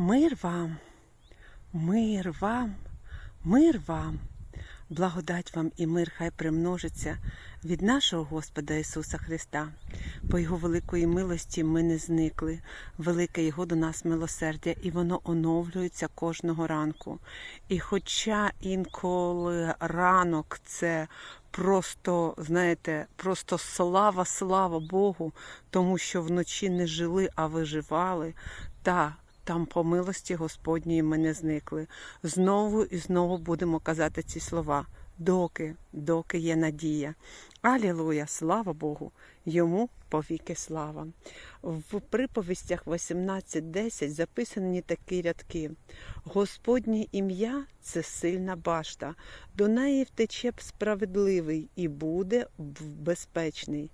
Мир вам, мир вам, мир вам, благодать вам і мир хай примножиться від нашого Господа Ісуса Христа. По Його великої милості ми не зникли. Велике Його до нас милосердя, і воно оновлюється кожного ранку. І хоча інколи ранок це просто, знаєте, просто слава, слава Богу, тому що вночі не жили, а виживали. Та там по милості Господньої ми не зникли. Знову і знову будемо казати ці слова. Доки, доки є надія. Алілуя, слава Богу, йому повіки слава. В приповістях 18.10 записані такі рядки. Господнє ім'я це сильна башта, до неї втече б справедливий і буде безпечний.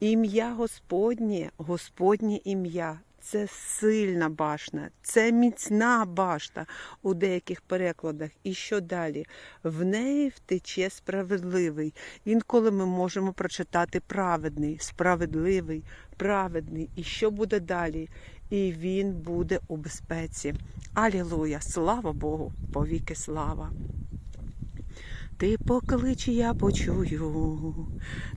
Ім'я Господнє, Господнє ім'я. Це сильна башта, це міцна башта у деяких перекладах. І що далі? В неї втече справедливий. Інколи ми можемо прочитати праведний, справедливий, праведний. І що буде далі? І він буде у безпеці. Алілуя! Слава Богу! Повіки слава! Ти поклич, я почую,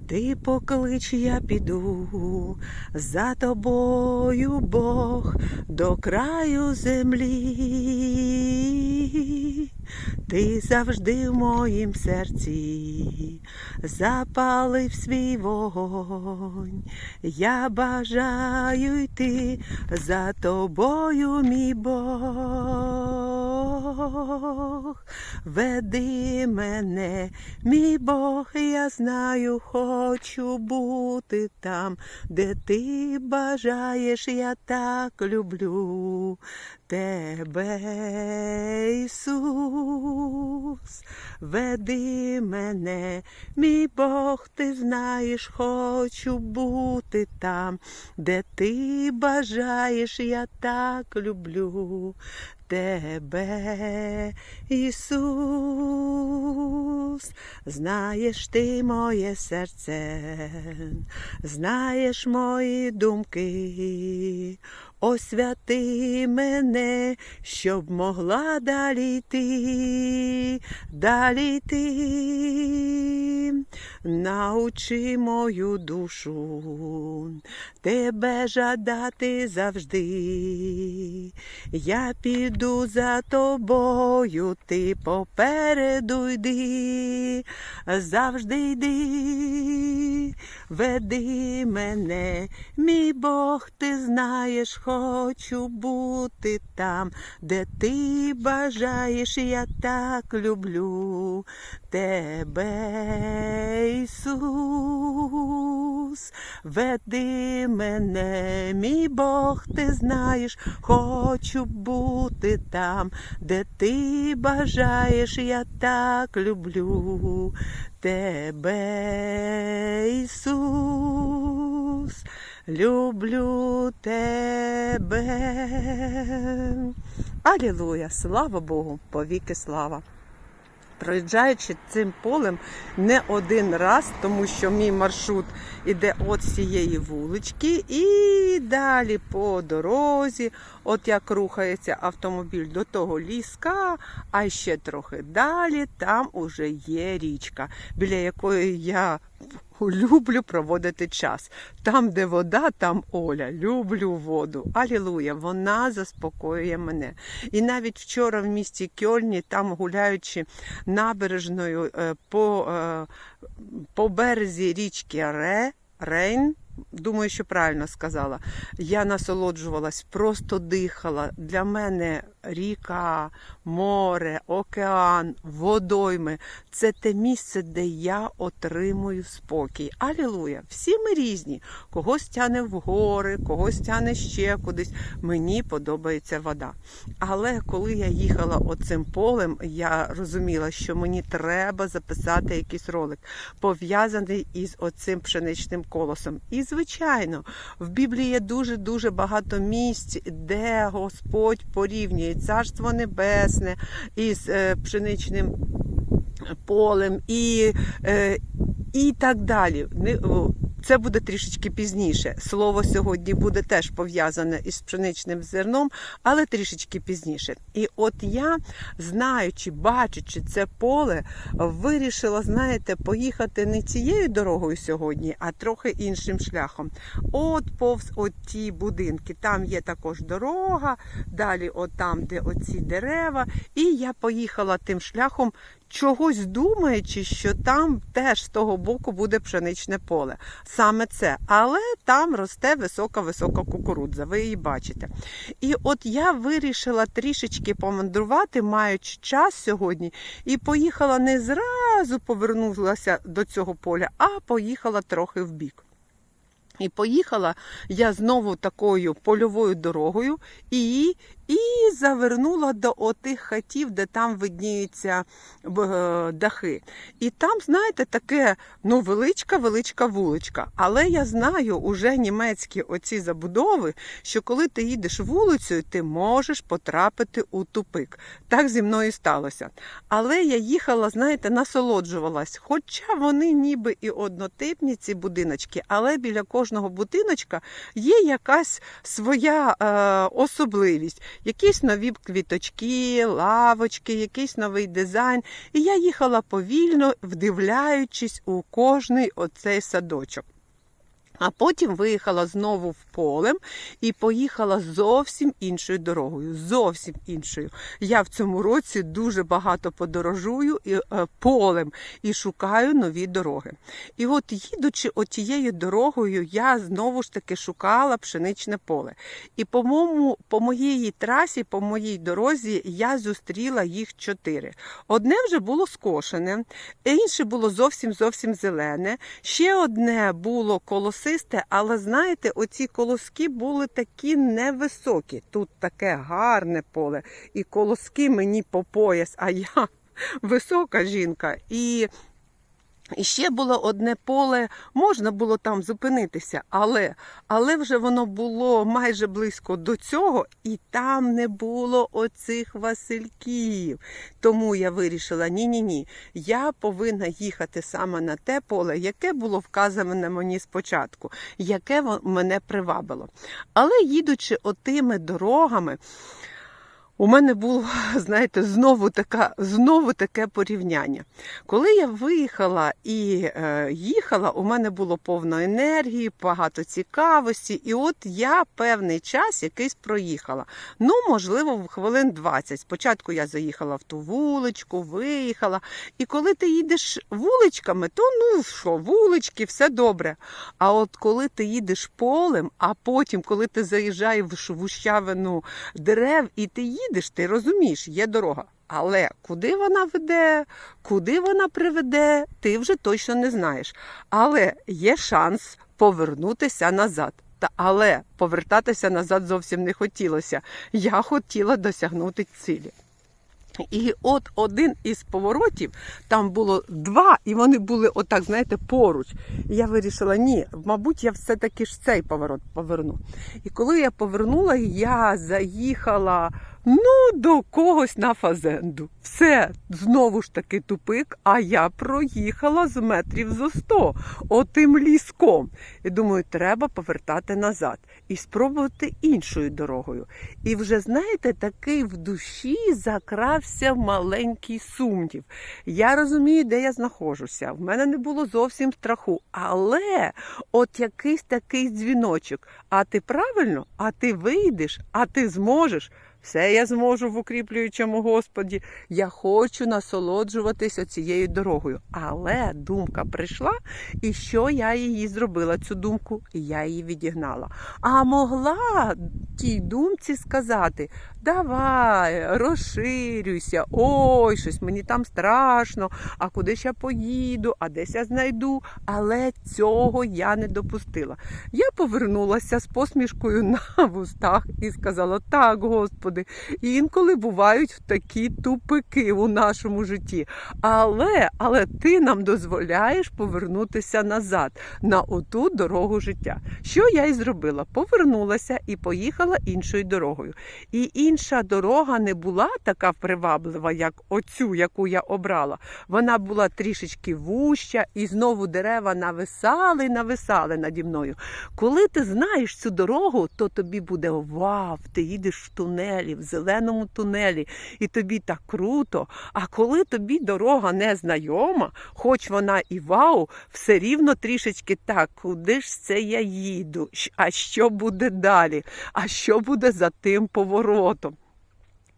ти поклич, я піду, за тобою Бог до краю землі. Ти завжди в моїм серці запалив свій вогонь. Я бажаю йти за тобою, мій Бог. Веди мене, мій Бог, я знаю, хочу бути там, де ти бажаєш, я так люблю тебе, Ісус. Веди мене, мій Бог, ти знаєш, хочу бути там, де ти бажаєш, я так люблю тебе, Ісус, знаєш ти моє серце, знаєш мої думки, освяти мене, щоб могла далі йти, далі йти, научи мою душу, тебе жадати завжди. Я піду за тобою, ти попереду йди, завжди йди, веди мене, мій Бог, ти знаєш, хочу бути там, де ти бажаєш, я так люблю тебе, Ісус, веди мене, мій Бог, ти знаєш, хочу бути там, де ти бажаєш, я так люблю тебе, Ісус, люблю тебе. Алілуя, слава Богу, повіки слава. Проїжджаючи цим полем не один раз, тому що мій маршрут іде от цієї вулички, і далі по дорозі, от як рухається автомобіль до того ліска, а ще трохи далі, там уже є річка, біля якої я люблю проводити час. Там, де вода, там Оля. Люблю воду. Алілуя, вона заспокоює мене. І навіть вчора в місті Кьольні, там гуляючи набережною е, по, е, по березі річки Ре, Рейн. Думаю, що правильно сказала. Я насолоджувалась, просто дихала. Для мене ріка, море, океан, водойми це те місце, де я отримую спокій. Алілуя! Всі ми різні. Когось тяне в гори, когось тяне ще кудись. Мені подобається вода. Але коли я їхала оцим полем, я розуміла, що мені треба записати якийсь ролик, пов'язаний із оцим пшеничним колосом. І, звичайно, в Біблії є дуже-дуже багато місць, де Господь порівнює царство небесне із е, пшеничним полем і, е, і так далі. Це буде трішечки пізніше. Слово сьогодні буде теж пов'язане із пшеничним зерном, але трішечки пізніше. І от я, знаючи, бачачи це поле, вирішила, знаєте, поїхати не цією дорогою сьогодні, а трохи іншим шляхом. От повз от ті будинки. Там є також дорога, далі от там, де оці дерева. І я поїхала тим шляхом, чогось думаючи, що там теж з того боку буде пшеничне поле. Саме це. Але там росте висока-висока кукурудза. Ви її бачите. І от я вирішила трішечки помандрувати, маючи час сьогодні, і поїхала не зразу повернулася до цього поля, а поїхала трохи вбік. І поїхала я знову такою польовою дорогою і, і завернула до отих хатів, де там видніються е, дахи. І там, знаєте, таке ну, величка-величка вуличка. Але я знаю уже німецькі оці забудови, що коли ти їдеш вулицею, ти можеш потрапити у тупик. Так зі мною сталося. Але я їхала, знаєте, насолоджувалась. Хоча вони ніби і однотипні, ці будиночки, але біля кожного будиночка є якась своя е, особливість, якісь нові квіточки, лавочки, якийсь новий дизайн. І я їхала повільно, вдивляючись у кожний оцей садочок. А потім виїхала знову в полем і поїхала зовсім іншою дорогою. Зовсім іншою. Я в цьому році дуже багато подорожую і, е, полем і шукаю нові дороги. І от їдучи отією дорогою, я знову ж таки шукала пшеничне поле. І по моєму, по моїй трасі, по моїй дорозі, я зустріла їх чотири. Одне вже було скошене, інше було зовсім зовсім зелене. Ще одне було колосисте, але знаєте, оці колоски були такі невисокі. Тут таке гарне поле, і колоски мені по пояс, а я висока жінка. І і ще було одне поле, можна було там зупинитися, але, але вже воно було майже близько до цього, і там не було оцих Васильків. Тому я вирішила: ні-ні ні, я повинна їхати саме на те поле, яке було вказане мені спочатку, яке мене привабило. Але їдучи отими дорогами, у мене було, знаєте, знову така, знову таке порівняння. Коли я виїхала і е, їхала, у мене було повно енергії, багато цікавості, і от я певний час якийсь проїхала. Ну, можливо, в хвилин 20. Спочатку я заїхала в ту вуличку, виїхала. І коли ти їдеш вуличками, то ну що, вулички, все добре. А от коли ти їдеш полем, а потім, коли ти заїжджаєш в ущавину дерев і ти їдеш, ти розумієш, є дорога. Але куди вона веде, куди вона приведе, ти вже точно не знаєш. Але є шанс повернутися назад. Та але повертатися назад зовсім не хотілося. Я хотіла досягнути цілі. І от один із поворотів, там було два, і вони були отак, знаєте, поруч. І я вирішила, ні, мабуть, я все-таки ж цей поворот поверну. І коли я повернула, я заїхала ну, до когось на фазенду. Все, знову ж таки тупик, а я проїхала з метрів зо сто отим ліском. І думаю, треба повертати назад і спробувати іншою дорогою. І вже, знаєте, такий в душі закрався маленький сумнів. Я розумію, де я знаходжуся. В мене не було зовсім страху. Але от якийсь такий дзвіночок. А ти правильно, а ти вийдеш, а ти зможеш. Все я зможу в укріплюючому Господі. Я хочу насолоджуватися цією дорогою. Але думка прийшла, і що я її зробила? Цю думку я її відігнала. А могла тій думці сказати: давай, розширюйся, ой, щось мені там страшно, а куди ж я поїду, а десь я знайду. Але цього я не допустила. Я повернулася з посмішкою на вустах і сказала: так, Господи. Перешкоди. І інколи бувають такі тупики у нашому житті. Але, але ти нам дозволяєш повернутися назад на оту дорогу життя. Що я і зробила? Повернулася і поїхала іншою дорогою. І інша дорога не була така приваблива, як оцю, яку я обрала. Вона була трішечки вуща, і знову дерева нависали, нависали наді мною. Коли ти знаєш цю дорогу, то тобі буде вау, ти їдеш в тунелі, в зеленому тунелі, і тобі так круто. А коли тобі дорога не знайома, хоч вона і вау, все рівно трішечки так, куди ж це я їду? А що буде далі? А що буде за тим поворотом?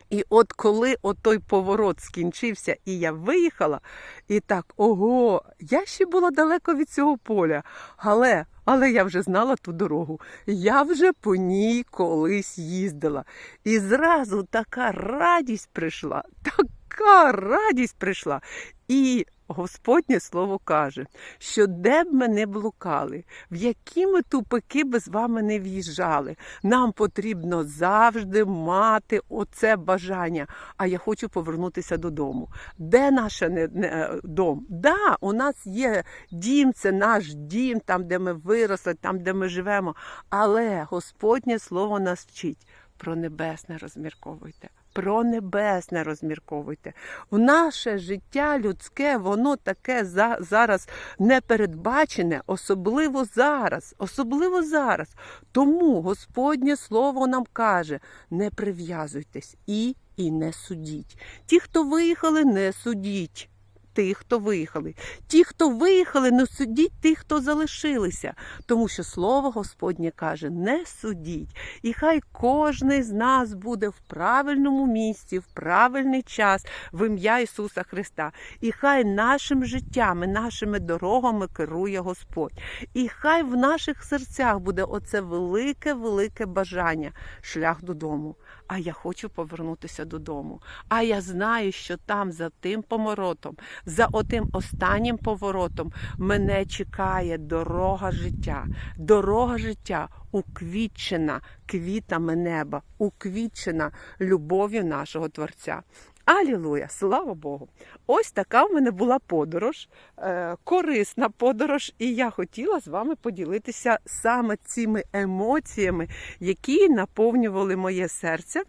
І от коли отой поворот скінчився, і я виїхала, і так, ого, я ще була далеко від цього поля, але, але я вже знала ту дорогу. Я вже по ній колись їздила. І зразу така радість прийшла, така радість прийшла. І Господнє слово каже, що де б ми не блукали, в які ми тупики би з вами не в'їжджали, нам потрібно завжди мати оце бажання. А я хочу повернутися додому. Де наш не, не, дом? Да, у нас є дім, це наш дім, там, де ми виросли, там, де ми живемо. Але Господнє слово нас вчить. Про небесне розмірковуйте. Про небесне розмірковуйте. В наше життя людське, воно таке за, зараз непередбачене, особливо зараз, особливо зараз. Тому Господнє Слово нам каже: не прив'язуйтесь і, і не судіть. Ті, хто виїхали, не судіть. Тих, хто виїхали. Ті, хто виїхали, не судіть тих, хто залишилися. Тому що слово Господнє каже: не судіть. І хай кожний з нас буде в правильному місці, в правильний час, в ім'я Ісуса Христа. І хай нашим життям, і нашими дорогами керує Господь. І хай в наших серцях буде оце велике, велике бажання, шлях додому. А я хочу повернутися додому. А я знаю, що там за тим поморотом, за отим останнім поворотом мене чекає дорога життя. Дорога життя уквітчена квітами неба, уквітчена любов'ю нашого Творця. Алілуя, слава Богу! Ось така в мене була подорож, е, корисна подорож, і я хотіла з вами поділитися саме цими емоціями, які наповнювали моє серце.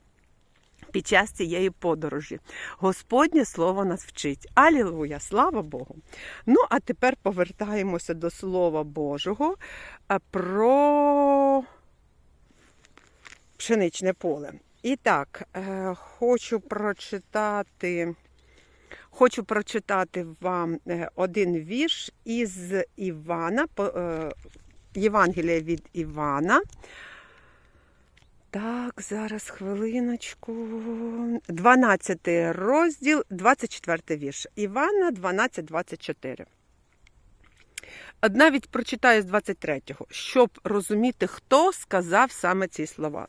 Під час цієї подорожі Господнє слово нас вчить. Алілуя, слава Богу. Ну, а тепер повертаємося до Слова Божого про пшеничне поле. І так, е, хочу прочитати. Хочу прочитати вам е, один вірш із Івана, е, Євангелія від Івана. Так, зараз хвилиночку. 12 розділ, 24 вірш. Івана 12, 24. От Навіть прочитаю з 23-го, щоб розуміти, хто сказав саме ці слова.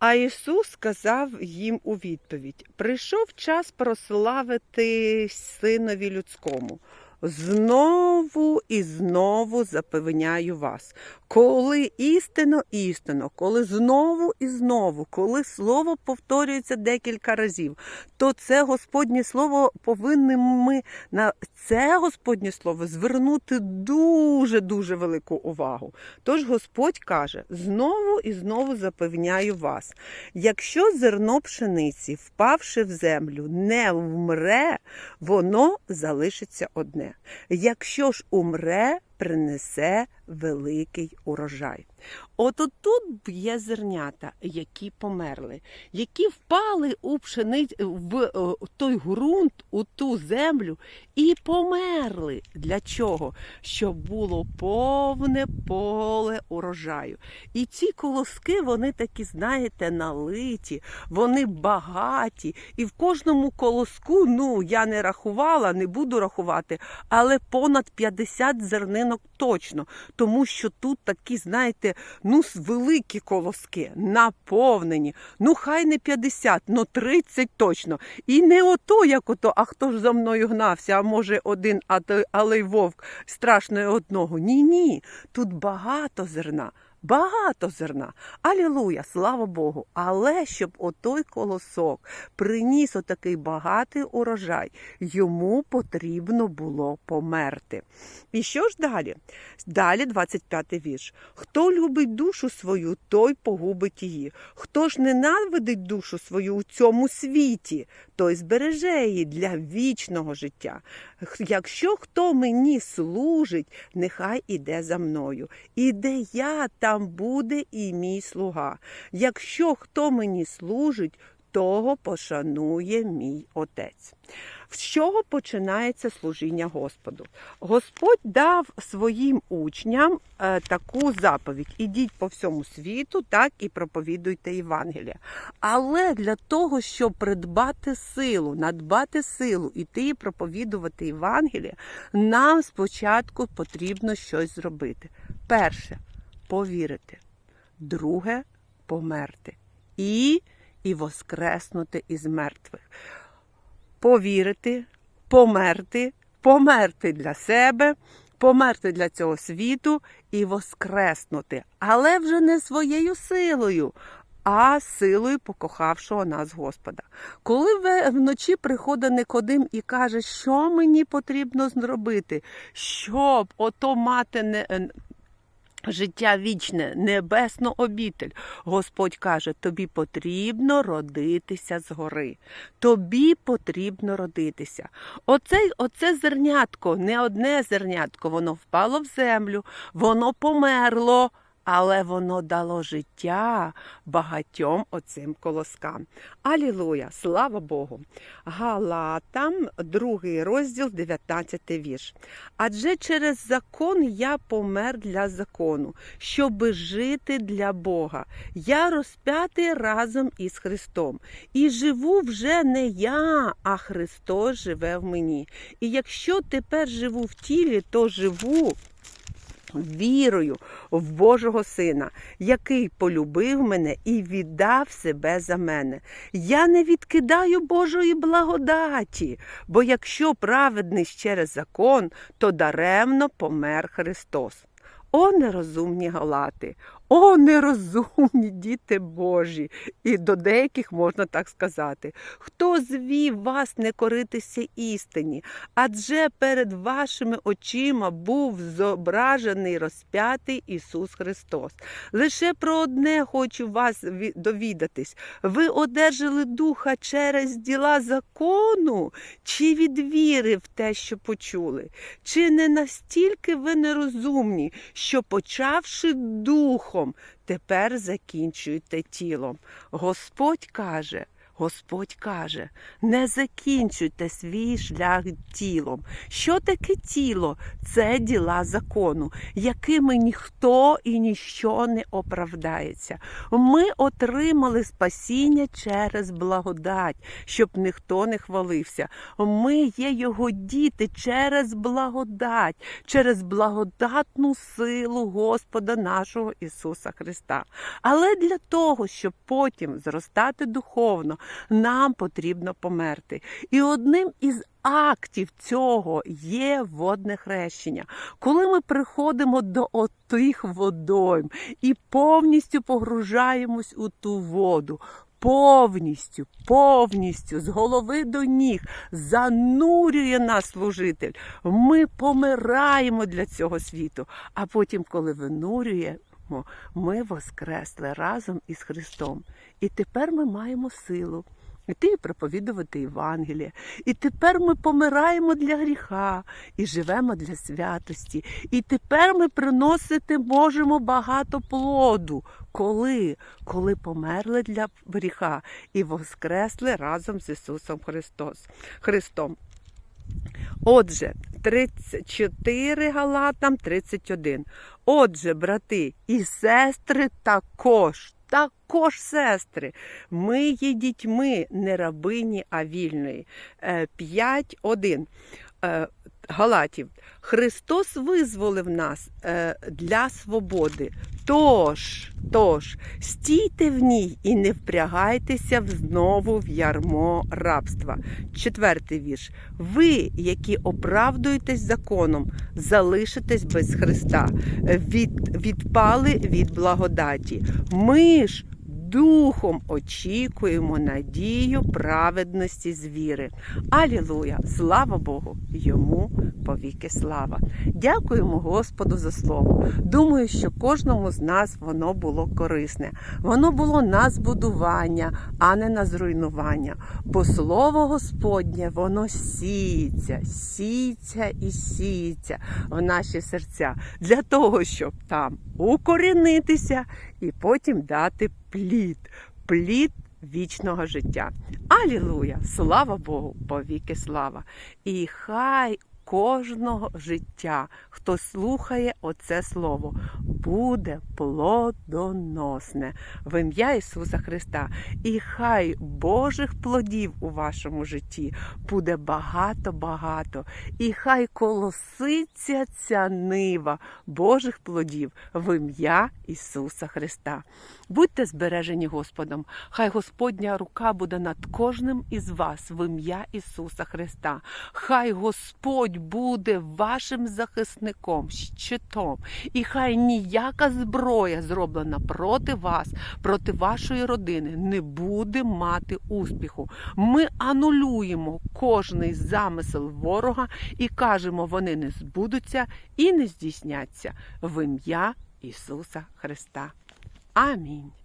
А Ісус сказав їм у відповідь: прийшов час прославити Синові людському. Знову і знову запевняю вас, коли істинно, істинно, коли знову і знову, коли слово повторюється декілька разів, то це Господнє слово повинні ми на це Господнє слово звернути дуже-дуже велику увагу. Тож Господь каже: знову і знову запевняю вас, якщо зерно пшениці, впавши в землю, не вмре, воно залишиться одне. Якщо ж умре, принесе великий урожай. От тут є зернята, які померли, які впали у пшениць в е, той ґрунт, у ту землю і померли. Для чого? Щоб було повне поле урожаю. І ці колоски, вони такі, знаєте, налиті, вони багаті. І в кожному колоску, ну я не рахувала, не буду рахувати, але понад 50 зернинок точно. Тому що тут такі, знаєте, ну великі колоски, наповнені. Ну, хай не 50, ну 30 точно. І не ото, як ото, а хто ж за мною гнався, а може один, але й вовк страшно одного. Ні, ні. Тут багато зерна. Багато зерна. Алілуя, слава Богу. Але щоб отой колосок приніс отакий багатий урожай, йому потрібно було померти. І що ж далі? Далі 25-й вірш. Хто любить душу свою, той погубить її. Хто ж ненавидить душу свою у цьому світі, той збереже її для вічного життя. Якщо хто мені служить, нехай іде за мною. І де я, там буде і мій слуга. Якщо хто мені служить, того пошанує мій отець. З чого починається служіння Господу? Господь дав своїм учням е, таку заповідь: ідіть по всьому світу, так і проповідуйте Євангелія. Але для того, щоб придбати силу, надбати силу, іти і проповідувати Євангелія, нам спочатку потрібно щось зробити. Перше повірити, друге померти і, і воскреснути із мертвих повірити, померти, померти для себе, померти для цього світу і воскреснути, але вже не своєю силою. А силою покохавшого нас Господа. Коли ви вночі приходить Никодим і каже, що мені потрібно зробити, щоб ото мати не життя вічне, небесну обітель. Господь каже: тобі потрібно родитися згори. Тобі потрібно родитися. Оце, оце зернятко, не одне зернятко, воно впало в землю, воно померло. Але воно дало життя багатьом оцим колоскам. Алілуя! Слава Богу! Галатам, другий розділ, 19 вірш. Адже через закон я помер для закону, щоби жити для Бога. Я розп'ятий разом із Христом. І живу вже не я, а Христос живе в мені. І якщо тепер живу в тілі, то живу вірою в Божого Сина, який полюбив мене і віддав себе за мене. Я не відкидаю Божої благодаті, бо якщо праведний через закон, то даремно помер Христос. О, нерозумні галати, о, нерозумні діти Божі, і до деяких можна так сказати. Хто звів вас не коритися істині? Адже перед вашими очима був зображений розп'ятий Ісус Христос. Лише про одне хочу вас довідатись. Ви одержали духа через діла закону, чи від віри в те, що почули? Чи не настільки ви нерозумні, що почавши духом? Тепер закінчуйте тілом. Господь каже, Господь каже, не закінчуйте свій шлях тілом. Що таке тіло? Це діла закону, якими ніхто і ніщо не оправдається. Ми отримали спасіння через благодать, щоб ніхто не хвалився. Ми є його діти через благодать, через благодатну силу Господа нашого Ісуса Христа. Але для того, щоб потім зростати духовно, нам потрібно померти. І одним із актів цього є водне хрещення. Коли ми приходимо до отих водойм і повністю погружаємось у ту воду. Повністю, повністю з голови до ніг занурює нас служитель. Ми помираємо для цього світу. А потім, коли винурює, ми воскресли разом із Христом. І тепер ми маємо силу іти і проповідувати Євангеліє. І тепер ми помираємо для гріха і живемо для святості. І тепер ми приносити можемо багато плоду. Коли? Коли померли для гріха і воскресли разом з Ісусом Христос. Христом. Отже, 34 Галатам, 31. Отже, брати і сестри також, також сестри, ми є дітьми, не рабині, а вільної. 5.1. Галатів. Христос визволив нас е, для свободи. Тож, тож, стійте в ній і не впрягайтеся знову в ярмо рабства. Четвертий вірш. Ви, які оправдуєтесь законом, залишитесь без Христа, від, відпали від благодаті. Ми ж духом очікуємо надію праведності з віри. Алілуя! Слава Богу! Йому повіки слава! Дякуємо Господу за слово. Думаю, що кожному з нас воно було корисне. Воно було на збудування, а не на зруйнування. Бо слово Господнє, воно сіється, сіється і сіється в наші серця для того, щоб там укорінитися і потім дати плід, плід вічного життя. Алілуя! Слава Богу, повіки слава! І хай кожного життя, хто слухає оце слово, буде плодоносне в ім'я Ісуса Христа. І хай Божих плодів у вашому житті буде багато-багато. І хай колоситься ця нива Божих плодів в ім'я Ісуса Христа. Будьте збережені Господом, хай Господня рука буде над кожним із вас в ім'я Ісуса Христа. Хай Господь буде вашим захисником, щитом, і хай ніяка зброя, зроблена проти вас, проти вашої родини, не буде мати успіху. Ми анулюємо кожний замисел ворога і кажемо, вони не збудуться і не здійсняться в ім'я Ісуса Христа. Амінь.